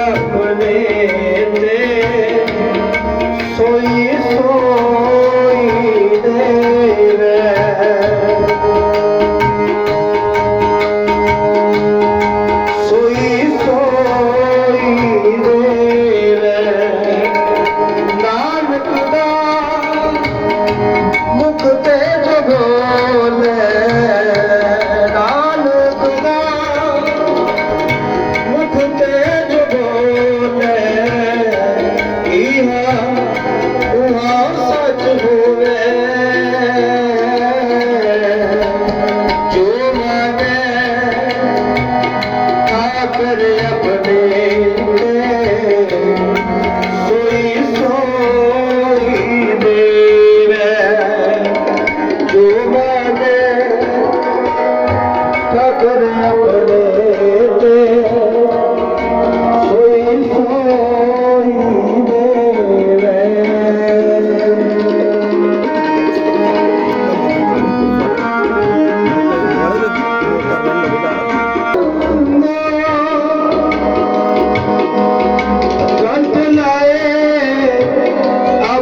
ਆਪਣੇ ਤੇ ਸੋਈ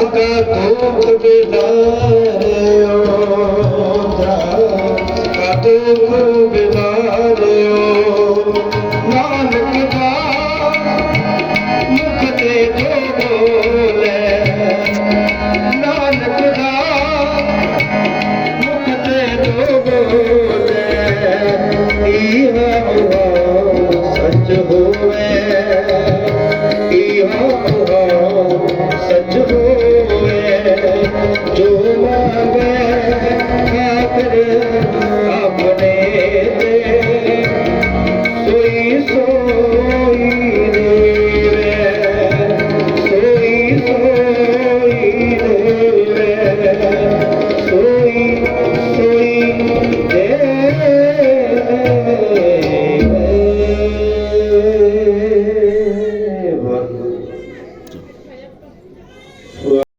ਕਾ ਧੂਪ ਬਿਨਾਰਿਓ ਕਾ ਧੂਪ ਬਿਨਾਰਿਓ ਨਾਨਕ ਦਾ ਮੁਖ ਤੇ ਜੋ ਬੋਲੇ, ਨਾਨਕ ਦਾ ਮੁਖ ਤੇ ਜੋ ਬੋਲੇ। ਇਹ ਹੋ ਸੱਚ ਹੋਵੇ ਇਹ ਹੋ ਸੱਚ ਹੋਵੇ।